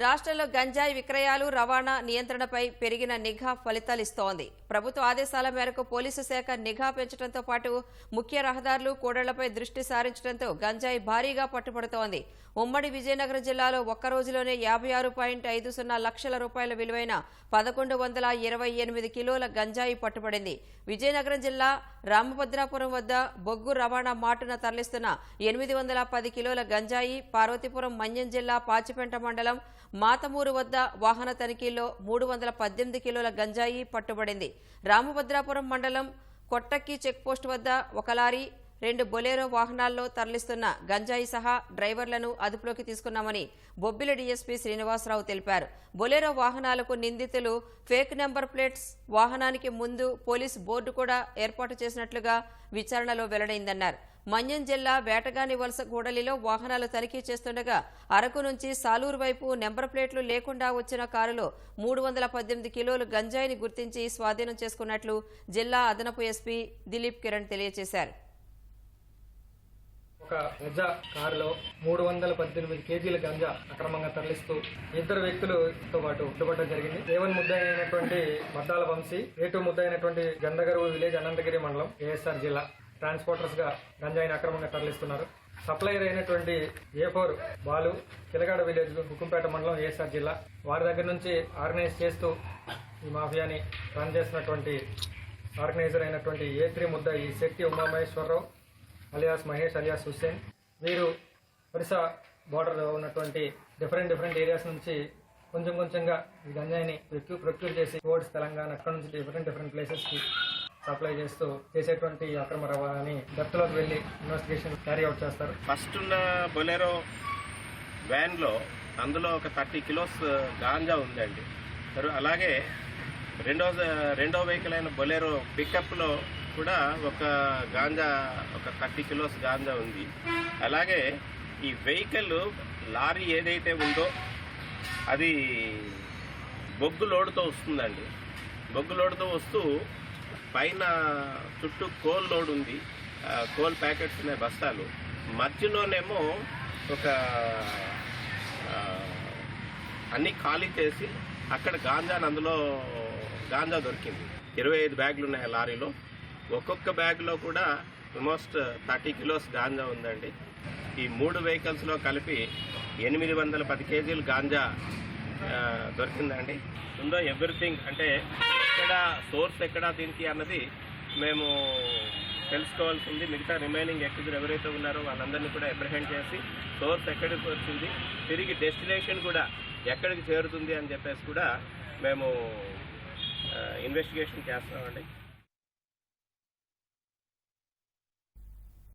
రాష్ట్రంలో గంజాయి విక్రయాలు రవాణా నియంత్రణపై పెరిగిన నిఘా ఫలితాలిస్తోంది ప్రభుత్వ ఆదేశాల మేరకు పోలీసు శాఖ నిఘా పెంచడంతో పాటు ముఖ్య రహదారులు కూడళ్ళపై దృష్టి సారించడంతో గంజాయి భారీగా పట్టుబడుతోంది ఉమ్మడి విజయనగరం జిల్లాలో ఒక్క రోజులోనే యాభై ఆరు పాయింట్ ఐదు సున్నా లక్షల రూపాయల విలువైన పదకొండు వందల ఇరవై ఎనిమిది కిలోల గంజాయి పట్టుబడింది. విజయనగరం జిల్లా రామభద్రాపురం వద్ద బొగ్గు రవాణా మాటున తరలిస్తున్న ఎనిమిది వందల పది కిలోల గంజాయి పార్వతీపురం మన్యం జిల్లా పాచిపెంట మండలం మాతమూరు వద్ద వాహన తనిఖీల్లో మూడు వందల పద్దెనిమిది కిలోల గంజాయి పట్టుబడింది. రామభద్రాపురం మండలం కొట్టక్కి చెక్పోస్ట్ వద్ద ఒక లారీ రెండు బొలేరో వాహనాల్లో తరలిస్తున్న గంజాయి సహా డ్రైవర్లను అదుపులోకి తీసుకున్నామని బొబ్బిలి డీఎస్పీ శ్రీనివాసరావు తెలిపారు. బొలేరో వాహనాలకు నిందితులు ఫేక్ నెంబర్ ప్లేట్స్ వాహనానికి ముందు పోలీస్ బోర్డు కూడా ఏర్పాటు చేసినట్లుగా విచారణలో వెల్లడైందన్నారు. మన్యం జిల్లా వేటగాని వలస కూడలిలో వాహనాలు తనిఖీ చేస్తుండగా అరకు నుంచి సాలూరు వైపు నెంబర్ ప్లేట్లు లేకుండా వచ్చిన కారులో మూడు వందల పద్దెనిమిది కిలోలు గంజాయిని గుర్తించి స్వాధీనం చేసుకున్నట్లు జిల్లా అదనపు ఎస్పీ దిలీప్ కిరణ్ తెలియజేశారు. ఒక గజ కారులో మూడు వందల పద్దెనిమిది కేజీల గంజా అక్రమంగా తరలిస్తూ ఇద్దరు వ్యక్తులతో పాటు ఉట్టుబడ్డ జరిగింది. ఏవన్ ముద్ద అయినటువంటి మద్దాల వంశీ రేటు ముద్ద అయినటువంటి గంధగరువు విలేజ్ అనంతగిరి మండలం ఏఎస్ఆర్ జిల్లా. ట్రాన్స్పోర్టర్స్గా గంజాయిని అక్రమంగా తరలిస్తున్నారు. సప్లైర్ అయినటువంటి A four Balu Kilagada village Hukumpeta మండలం ఏఎస్ఆర్ జిల్లా. వారి దగ్గర నుంచి ఆర్గనైజ్ చేస్తూ ఈ మాఫియాని రన్ చేసినటువంటి ఆర్గనైజర్ అయినటువంటి ఏ త్రీ ముద్ద ఈ శక్తి ఉమామహేశ్వరరావు అలియాస్ మహేష్ అలియాస్ హుస్సేన్. వీరు ఒరిస్సా బార్డర్ ఉన్నటువంటి డిఫరెంట్ డిఫరెంట్ ఏరియాస్ నుంచి కొంచెం కొంచెంగా ఈ గంజాయిని ప్రొక్యూర్ చేసి ఓడ్స్ తెలంగాణ అక్కడ నుంచి డిఫరెంట్ డిఫరెంట్ ప్లేసెస్కి సప్లై చేస్తూ చేసేటువంటి అక్రమ రవాణాని డెప్త్లోకి వెళ్ళి ఇన్వెస్టిగేషన్ క్యారీ అవుట్ చేస్తారు. ఫస్ట్ ఉన్న బొలెరో వ్యాన్లో అందులో ఒక థర్టీ కిలోస్ గాంజా ఉందండి. అలాగే రెండో రెండో వెహికల్ అయిన బొలెరో పికప్లో కూడా ఒక గాంజా ఒక థర్టీ కిలోస్ గాంజా ఉంది. అలాగే ఈ వెహికల్ లారీ ఏదైతే ఉందో అది బొగ్గు లోడుతో వస్తుందండి. బొగ్గు లోడుతో వస్తూ పైన చుట్టూ కోల్ లోడ్ ఉంది. కోల్ ప్యాకెట్స్ ఉన్నాయి బస్తాలు. మధ్యలోనేమో ఒక అన్నీ అన్ని ఖాళీ చేసి అక్కడ గాంజాని అందులో గాంజా దొరికింది. ఇరవై ఐదు బ్యాగులు ఉన్నాయి ఆ లారీలో. ఒక్కొక్క బ్యాగ్లో కూడా ఆల్మోస్ట్ థర్టీ కిలోస్ గాంజా ఉందండి. ఈ మూడు వెహికల్స్లో కలిపి ఎనిమిది వందల పది కేజీలు గాంజా దొరికిందండి. ఉందో ఎవ్రీథింగ్ అంటే ఎక్కడ సోర్స్ ఎక్కడ దీనికి అన్నది మేము తెలుసుకోవాల్సి ఉంది మిగతా రిమైనింగ్ ఎక్కడ ఎవరైతే ఉన్నారో వాళ్ళందరినీ కూడా అప్రహెండ్ చేసి సోర్స్ ఎక్కడికి వచ్చింది తిరిగి డెస్టినేషన్ కూడా ఎక్కడికి చేరుతుంది అని చెప్పేసి కూడా మేము ఇన్వెస్టిగేషన్ చేస్తామండి